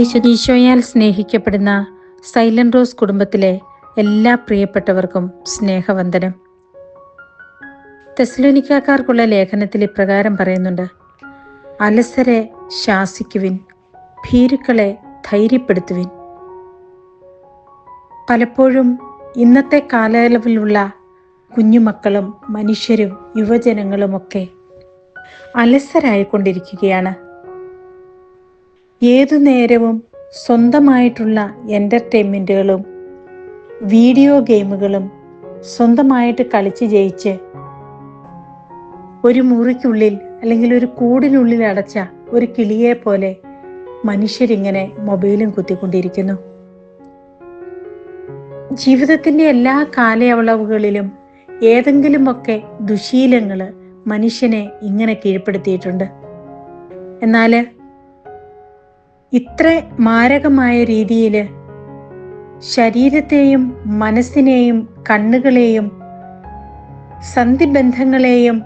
വിശുദ്ധീശോയാൽ സ്നേഹിക്കപ്പെടുന്ന silent rose കുടുംബത്തിലെ എല്ലാ പ്രിയപ്പെട്ടവർക്കും സ്നേഹവന്ദനം. തെസ്ലോനിക്കാർക്കുള്ള ലേഖനത്തിൽ ഇപ്രകാരം പറയുന്നുണ്ട്. അലസരെ ശാസിക്കുവിൻ ഭീരുക്കളെ ധൈര്യപ്പെടുത്തുവിൻ. പലപ്പോഴും ഇന്നത്തെ കാലയളവിലുള്ള കുഞ്ഞുമക്കളും മനുഷ്യരും യുവജനങ്ങളുമൊക്കെ അലസരായിക്കൊണ്ടിരിക്കുകയാണ്. ഏതു നേരവും സ്വന്തമായിട്ടുള്ള എന്റർടൈൻമെന്റുകളും വീഡിയോ ഗെയിമുകളും സ്വന്തമായിട്ട് കളിച്ച് ജയിച്ച് ഒരു മുറിക്കുള്ളിൽ അല്ലെങ്കിൽ ഒരു കൂടിനുള്ളിൽ അടച്ച ഒരു കിളിയെ പോലെ മനുഷ്യരിങ്ങനെ മൊബൈലും കുത്തിക്കൊണ്ടിരിക്കുന്നു. ജീവിതത്തിന്റെ എല്ലാ കാലയളവുകളിലും ഏതെങ്കിലുമൊക്കെ ദുശീലങ്ങൾ മനുഷ്യനെ ഇങ്ങനെ കീഴ്പ്പെടുത്തിയിട്ടുണ്ട്. എന്നാൽ ഇത്ര മാരകമായ രീതിയിൽ ശരീരത്തെയും മനസ്സിനെയും കണ്ണുകളെയും സന്ധിബന്ധങ്ങളെയും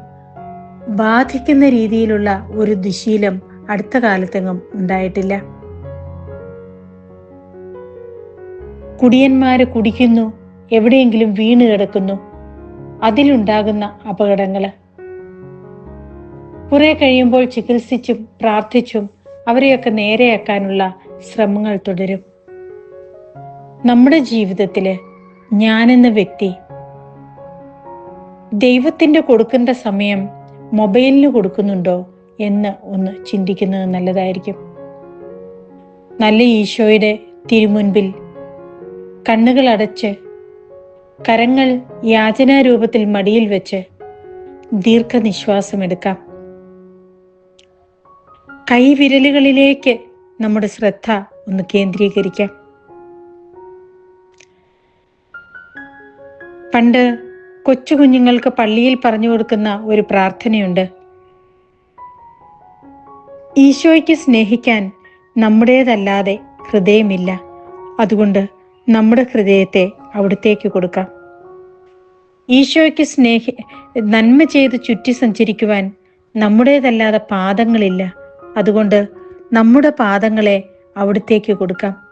ബാധിക്കുന്ന രീതിയിലുള്ള ഒരു ദുശീലം അടുത്ത കാലത്തെങ്ങും ഉണ്ടായിട്ടില്ല. കുടിയന്മാര് കുടിക്കുന്നു എവിടെയെങ്കിലും വീണ് കിടക്കുന്നു അതിലുണ്ടാകുന്ന അപകടങ്ങൾ. കുറെ കഴിയുമ്പോൾ ചികിത്സിച്ചും പ്രാർത്ഥിച്ചും അവരെയൊക്കെ നേരെയാക്കാനുള്ള ശ്രമങ്ങൾ തുടരും. നമ്മുടെ ജീവിതത്തിൽ ഞാനെന്ന വ്യക്തി ദൈവത്തിന്റെ കൊടുക്കേണ്ട സമയം മൊബൈലിന് കൊടുക്കുന്നുണ്ടോ എന്ന് ഒന്ന് ചിന്തിക്കുന്നത് നല്ലതായിരിക്കും. നല്ല ഈശോയുടെ തിരുമുൻപിൽ കണ്ണുകൾ അടച്ച് കരങ്ങൾ യാചനാരൂപത്തിൽ മടിയിൽ വെച്ച് ദീർഘനിശ്വാസം എടുക്കാം കൈവിരലുകളിലേക്ക് നമ്മുടെ ശ്രദ്ധ ഒന്ന് കേന്ദ്രീകരിക്കാം. പണ്ട് കൊച്ചു കുഞ്ഞുങ്ങൾക്ക് പള്ളിയിൽ പറഞ്ഞു കൊടുക്കുന്ന ഒരു പ്രാർത്ഥനയുണ്ട്. ഈശോയ്ക്ക് സ്നേഹിക്കാൻ നമ്മുടേതല്ലാതെ ഹൃദയമില്ല. അതുകൊണ്ട് നമ്മുടെ ഹൃദയത്തെ അവിടത്തേക്ക് കൊടുക്കാം. ഈശോയ്ക്ക് സ്നേഹി നന്മ ചെയ്ത് ചുറ്റി സഞ്ചരിക്കുവാൻ നമ്മുടേതല്ലാതെ പാദങ്ങളില്ല. അതുകൊണ്ട് നമ്മുടെ പാദങ്ങളെ അവിടത്തേക്ക് കൊടുക്കാം.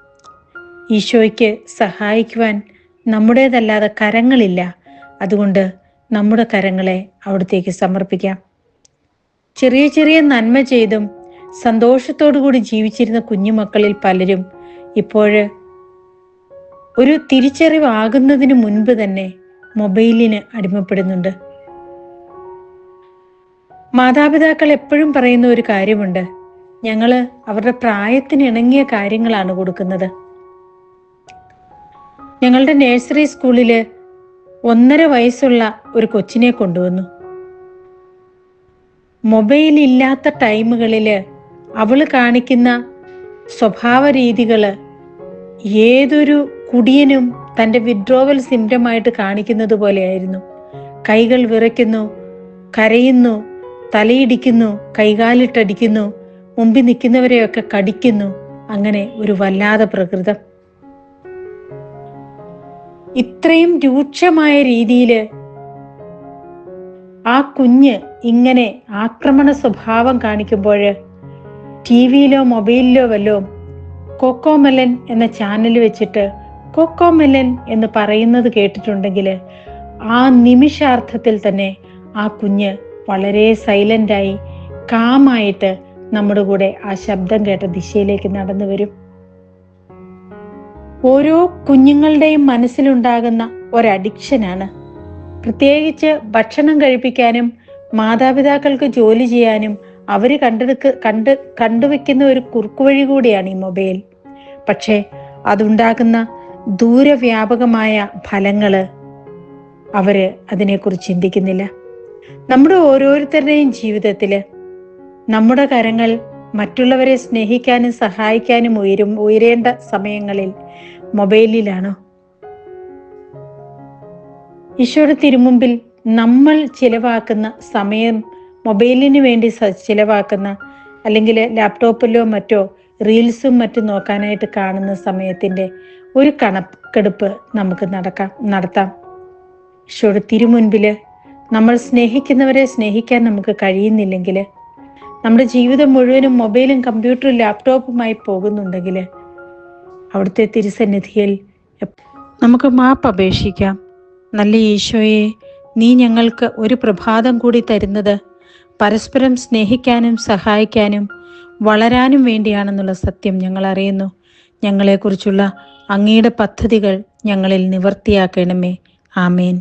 ഈശോയ്ക്ക് സഹായിക്കുവാൻ നമ്മുടേതല്ലാതെ കരങ്ങളില്ല. അതുകൊണ്ട് നമ്മുടെ കരങ്ങളെ അവിടത്തേക്ക് സമർപ്പിക്കാം. ചെറിയ ചെറിയ നന്മ ചെയ്തും കൂടി ജീവിച്ചിരുന്ന കുഞ്ഞുമക്കളിൽ പലരും ഇപ്പോഴ് ഒരു തിരിച്ചറിവാകുന്നതിന് മുൻപ് തന്നെ മൊബൈലിന് അടിമപ്പെടുന്നുണ്ട്. മാതാപിതാക്കൾ എപ്പോഴും പറയുന്ന ഒരു കാര്യമുണ്ട്. ഞങ്ങൾ അവരുടെ പ്രായത്തിന് ഇണങ്ങിയ കാര്യങ്ങളാണ് കൊടുക്കുന്നത്. ഞങ്ങളുടെ നഴ്സറി സ്കൂളിൽ ഒന്നര വയസ്സുള്ള ഒരു കൊച്ചിനെ കൊണ്ടുവന്നു. മൊബൈൽ ഇല്ലാത്ത ടൈമുകളിൽ അവൾ കാണിക്കുന്ന സ്വഭാവ രീതികൾ ഏതൊരു കുടിയനും തന്റെ വിഡ്രോവൽ സിംറ്റമായിട്ട് കാണിക്കുന്നത് പോലെയായിരുന്നു. കൈകൾ വിറയ്ക്കുന്നു കരയുന്നു തലയിടിക്കുന്നു കൈകാലിട്ടടിക്കുന്നു മുമ്പിൽ നിൽക്കുന്നവരെയൊക്കെ കടിക്കുന്നു. അങ്ങനെ ഒരു വല്ലാതെ പ്രകൃതം. ഇത്രയും രൂക്ഷമായ രീതിയിൽ ആ കുഞ്ഞ് ഇങ്ങനെ ആക്രമണ സ്വഭാവം കാണിക്കുമ്പോൾ ടി വിയിലോ മൊബൈലിലോ വല്ലോ കൊക്കോമെലൻ എന്ന ചാനൽ വെച്ചിട്ട് കൊക്കോമെലൻ എന്ന് പറയുന്നത് കേട്ടിട്ടുണ്ടെങ്കിൽ ആ നിമിഷാർത്ഥത്തിൽ തന്നെ ആ കുഞ്ഞ് വളരെ സൈലന്റായി കാമായിട്ട് നമ്മുടെ കൂടെ ആ ശബ്ദം കേട്ട ദിശയിലേക്ക് നടന്നു വരും. ഓരോ കുഞ്ഞുങ്ങളുടെയും മനസ്സിലുണ്ടാകുന്ന ഒരഡിക്ഷനാണ് പ്രത്യേകിച്ച് ഭക്ഷണം കഴിപ്പിക്കാനും മാതാപിതാക്കൾക്ക് ജോലി ചെയ്യാനും അവർ കണ്ടെടുക്ക കണ്ട് കണ്ടുവെക്കുന്ന ഒരു കുറുക്കുവഴി കൂടിയാണ് ഈ മൊബൈൽ. പക്ഷേ അതുണ്ടാകുന്ന ദൂരവ്യാപകമായ ഫലങ്ങൾ അവർ അതിനെക്കുറിച്ച് ചിന്തിക്കുന്നില്ല. നമ്മുടെ ഓരോരുത്തരുടെയും ജീവിതത്തിൽ നമ്മുടെ കരങ്ങൾ മറ്റുള്ളവരെ സ്നേഹിക്കാനും സഹായിക്കാനും ഉയരും ഉയരേണ്ട സമയങ്ങളിൽ മൊബൈലിലാണോ. ഈശോയുടെ തിരുമുമ്പിൽ നമ്മൾ ചിലവാക്കുന്ന സമയം മൊബൈലിന് വേണ്ടി ചിലവാക്കുന്ന അല്ലെങ്കിൽ ലാപ്ടോപ്പിലോ മറ്റോ റീൽസും മറ്റും നോക്കാനായിട്ട് കാണുന്ന സമയത്തിന്റെ ഒരു കണക്കെടുപ്പ് നമുക്ക് നടക്കാം നടത്താം. ഈശോയുടെ തിരുമുൻപിൽ നമ്മൾ സ്നേഹിക്കുന്നവരെ സ്നേഹിക്കാൻ നമുക്ക് കഴിയുന്നില്ലെങ്കിൽ നമ്മുടെ ജീവിതം മുഴുവനും മൊബൈലും കമ്പ്യൂട്ടറും ലാപ്ടോപ്പുമായി പോകുന്നുണ്ടെങ്കിൽ അവിടുത്തെ തിരുസന്നിധിയിൽ നമുക്ക് മാപ്പ് അപേക്ഷിക്കാം. നല്ല ഈശോയെ നീ ഞങ്ങൾക്ക് ഒരു പ്രഭാതം കൂടി തരുന്നത് പരസ്പരം സ്നേഹിക്കാനും സഹായിക്കാനും വളരാനും വേണ്ടിയാണെന്നുള്ള സത്യം ഞങ്ങൾ അറിയുന്നു. ഞങ്ങളെക്കുറിച്ചുള്ള അങ്ങയുടെ പദ്ധതികൾ ഞങ്ങളിൽ നിവർത്തിയാക്കണമേ. ആമേൻ.